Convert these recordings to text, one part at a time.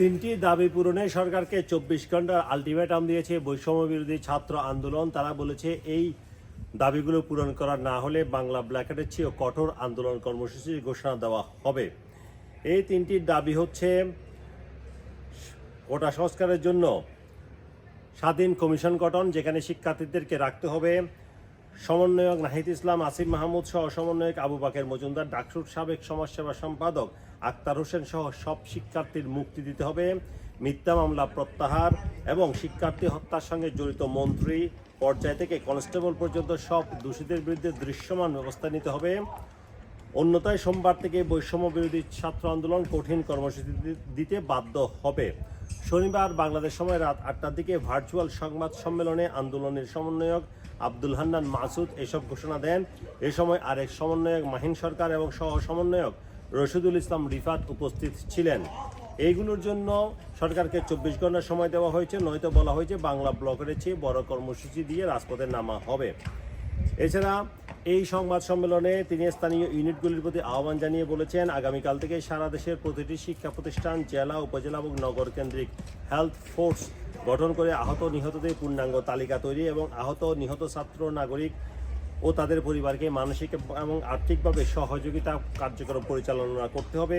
তিনটি দাবি পূরণে সরকারকে চব্বিশ ঘণ্টার আলটিমেটাম দিয়েছে বৈষম্য বিরোধী ছাত্র আন্দোলন। তারা বলেছে, এই দাবিগুলো পূরণ করা না হলে বাংলা ব্ল্যাকেটের চেয়েও কঠোর আন্দোলন কর্মসূচির ঘোষণা দেওয়া হবে। এই তিনটি দাবি হচ্ছে, কোটা সংস্কারের জন্য স্বাধীন কমিশন গঠন, যেখানে শিক্ষার্থীদেরকে রাখতে হবে। সমন্বয়ক নাহিদ ইসলাম, আসিফ মাহমুদ সহ সমন্বয়ক আবু বাকের মজুমদার, ডাকসুর সাবেক সমাজসেবা সম্পাদক আক্তার হোসেন সহ সব শিক্ষার্থীর মুক্তি দিতে হবে। মিথ্যা মামলা প্রত্যাহার এবং শিক্ষার্থী হত্যার সঙ্গে জড়িত মন্ত্রী পর্যায় থেকে কনস্টেবল পর্যন্ত সব দোষীদের বিরুদ্ধে দৃশ্যমান ব্যবস্থা নিতে হবে। অন্যতায় সোমবার থেকে বৈষম্য বিরোধী ছাত্র আন্দোলন কঠিন কর্মসূচি দিতে বাধ্য হবে। শনিবার বাংলাদেশ সময় রাত আটটার দিকে ভার্চুয়াল সংবাদ সম্মেলনে আন্দোলনের সমন্বয়ক আব্দুল হান্নান মাসুদ এসব ঘোষণা দেন। এ সময় আরেক সমন্বয়ক মাহিন সরকার এবং সহ সমন্বয়ক রশিদুল ইসলাম রিফাত উপস্থিত ছিলেন। এইগুলোর জন্য সরকারকে চব্বিশ ঘণ্টা সময় দেওয়া হয়েছে, নয়তো বলা হয়েছে বাংলা ব্লকের চেয়ে বড় কর্মসূচি দিয়ে রাজপথে নামা হবে। এছাড়া এই সংবাদ সম্মেলনে তিনি স্থানীয় ইউনিটগুলির প্রতি আহ্বান জানিয়ে বলেছেন, আগামীকাল থেকে সারা দেশের প্রতিটি শিক্ষা প্রতিষ্ঠান, জেলা, উপজেলা এবং নগর কেন্দ্রিক হেলথ ফোর্স গঠন করে আহত নিহতদের পূর্ণাঙ্গ তালিকা তৈরি এবং আহত নিহত ছাত্র, নাগরিক ও তাদের পরিবারকে মানসিক এবং আর্থিকভাবে সহযোগিতা কার্যক্রম পরিচালনা করতে হবে।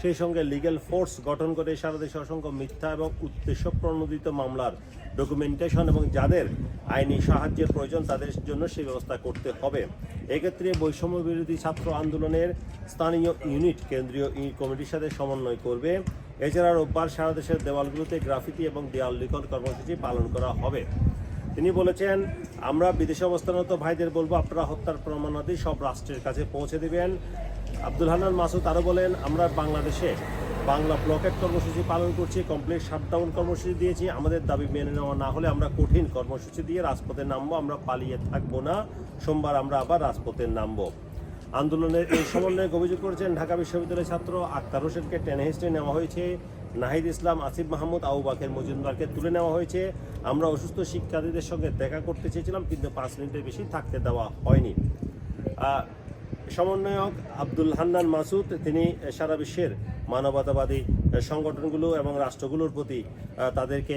সেই সঙ্গে লিগ্যাল ফোর্স গঠন করে সারা দেশে অসংখ্য মিথ্যা এবং উদ্দেশ্য প্রণোদিত মামলার ডকুমেন্টেশন এবং যাদের আইনি সাহায্যের প্রয়োজন তাদের জন্য সেই ব্যবস্থা করতে হবে। এক্ষেত্রে বৈষম্য বিরোধী ছাত্র আন্দোলনের স্থানীয় ইউনিট কেন্দ্রীয় কমিটির সাথে সমন্বয় করবে। এছাড়া রোববার সারা দেশের দেওয়ালগুলোতে গ্রাফিতি এবং দেওয়াল লিখন কর্মসূচি পালন করা হবে। তিনি বলেছেন, আমরা বিদেশে অবস্থানরত ভাইদের বলব, আপনারা হত্যার প্রমাণাদি সব রাষ্ট্রের কাছে পৌঁছে দেবেন। আব্দুল হান্নান মাসুদ আরও বলেন, আমরা বাংলাদেশে বাংলা ব্লকেট কর্মসূচি পালন করছি, কমপ্লিট শাটডাউন কর্মসূচি দিয়েছি। আমাদের দাবি মেনে নেওয়া না হলে আমরা কঠিন কর্মসূচি দিয়ে রাজপথে নামবো, আমরা পালিয়ে থাকব না। সোমবার আমরা আবার রাজপথে নামবো। আন্দোলনের এই সমন্বয়ে অভিযোগ করেছেন ঢাকা বিশ্ববিদ্যালয়ের ছাত্র আক্তার হোসেনকে টেনে হিস্টে নেওয়া হয়েছে। নাহিদ ইসলাম, আসিফ মাহমুদ আউবাকের বাকের মজুমদারকে তুলে নেওয়া হয়েছে। আমরা অসুস্থ শিক্ষার্থীদের সঙ্গে দেখা করতে চেয়েছিলাম, কিন্তু পাঁচ মিনিটের বেশি থাকতে দেওয়া হয়নি। সমন্বয়ক আব্দুল হান্নান মাসুদ, তিনি সারা বিশ্বের মানবতাবাদী সংগঠনগুলো এবং রাষ্ট্রগুলোর প্রতি তাদেরকে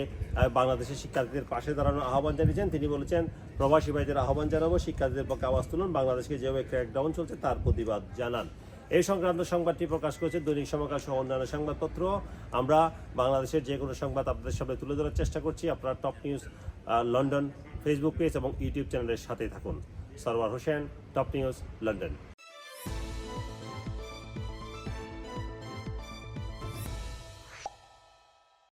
বাংলাদেশের শিক্ষার্থীদের পাশে দাঁড়ানোর আহ্বান জানিয়েছেন। তিনি বলেছেন, প্রবাসী ভাইদের আহ্বান জানাব, শিক্ষার্থীদের পক্ষে আওয়াজ তুলুন, বাংলাদেশকে যেভাবে ক্র্যাকডাউন চলছে তার প্রতিবাদ জানান। এই সংক্রান্ত সংবাদটি প্রকাশ করেছে দৈনিক সমকাল সহ অন্যান্য সংবাদপত্র। আমরা বাংলাদেশের যে কোনো সংবাদ আপনাদের সামনে তুলে ধরার চেষ্টা করছি। আপনারা top news London Facebook page এবং ইউটিউব চ্যানেলের সাথে থাকুন। Sarwar Hossain top news, London.